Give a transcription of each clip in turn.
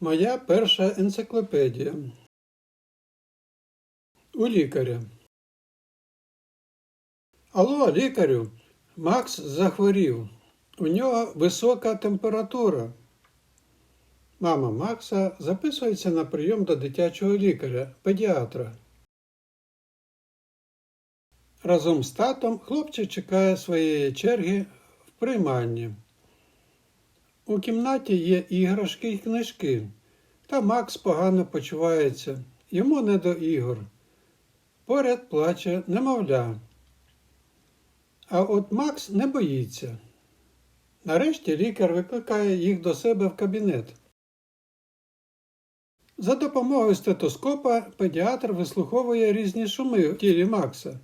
Моя перша енциклопедія. У лікаря. Алло, лікарю. Макс захворів. У нього висока температура. Мама Макса записується на прийом до дитячого лікаря, педіатра. Разом з татом хлопчик чекає своєї черги в приймальні. У кімнаті є іграшки й книжки, та Макс погано почувається, йому не до ігор. Поряд плаче немовля. А от Макс не боїться. Нарешті лікар викликає їх до себе в кабінет. За допомогою стетоскопа педіатр вислуховує різні шуми в тілі Макса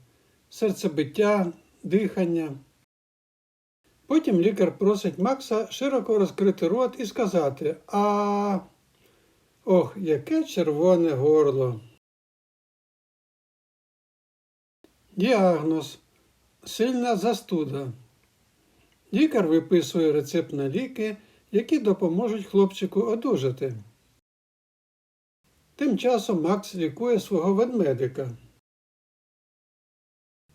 серцебиття, дихання. Потім лікар просить Макса широко розкрити рот і сказати А. Ох, яке червоне горло. Діагноз. Сильна застуда. Лікар виписує рецепт на ліки, які допоможуть хлопчику одужати. Тим часом Макс лікує свого ведмедика.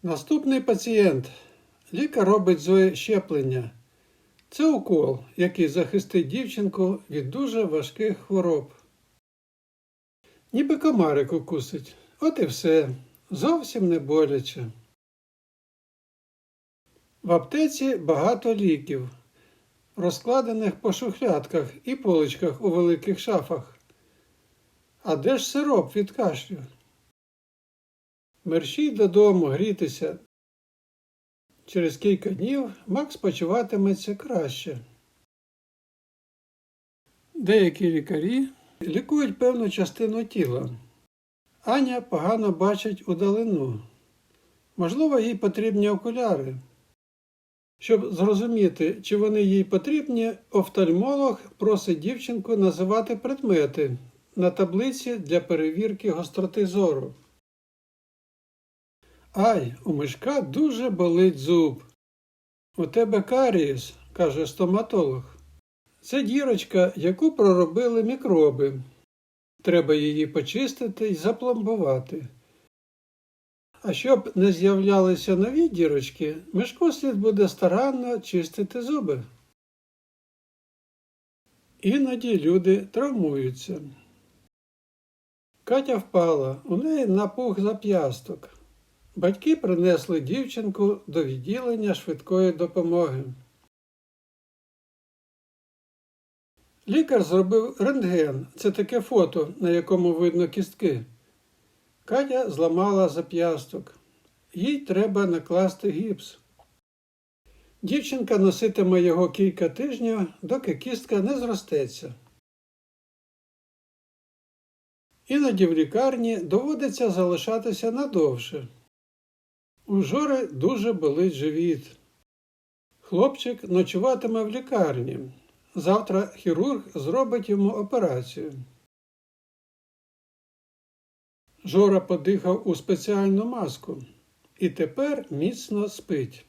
Наступний пацієнт. Лікар робить Зої щеплення. Це укол, який захистить дівчинку від дуже важких хвороб. Ніби комарик укусить. От і все. Зовсім не боляче. В аптеці багато ліків, розкладених по шухлядках і поличках у великих шафах. А де ж сироп від кашлю? Мерщій додому грітися. Через кілька днів Макс почуватиметься краще. Деякі лікарі лікують певну частину тіла. Аня погано бачить удалину. Можливо, їй потрібні окуляри. Щоб зрозуміти, чи вони їй потрібні, офтальмолог просить дівчинку називати предмети на таблиці для перевірки гостроти зору. Ай, у мишка дуже болить зуб. У тебе карієс, каже стоматолог. Це дірочка, яку проробили мікроби. Треба її почистити і запломбувати. А щоб не з'являлися нові дірочки, мишку слід буде старанно чистити зуби. Іноді люди травмуються. Катя впала, у неї напух зап'ясток. Батьки принесли дівчинку до відділення швидкої допомоги. Лікар зробив рентген. Це таке фото, на якому видно кістки. Катя зламала зап'ясток. Їй треба накласти гіпс. Дівчинка носитиме його кілька тижнів, доки кістка не зростеться. Іноді в лікарні доводиться залишатися надовше. У Жори дуже болить живіт. Хлопчик ночуватиме в лікарні. Завтра хірург зробить йому операцію. Жора подихав у спеціальну маску і тепер міцно спить.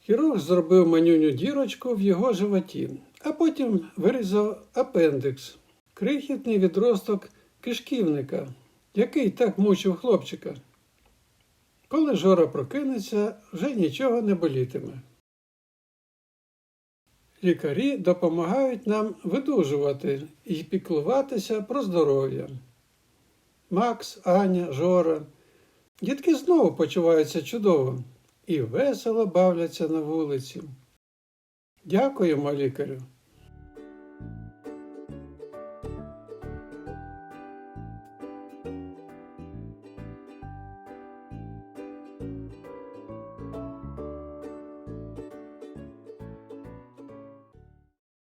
Хірург зробив манюню дірочку в його животі, а потім вирізав апендикс, крихітний відросток кишківника, який так мучив хлопчика. Коли Жора прокинеться, вже нічого не болітиме. Лікарі допомагають нам видужувати і піклуватися про здоров'я. Макс, Аня, Жора. Дітки знову почуваються чудово і весело бавляться на вулиці. Дякуємо лікарю.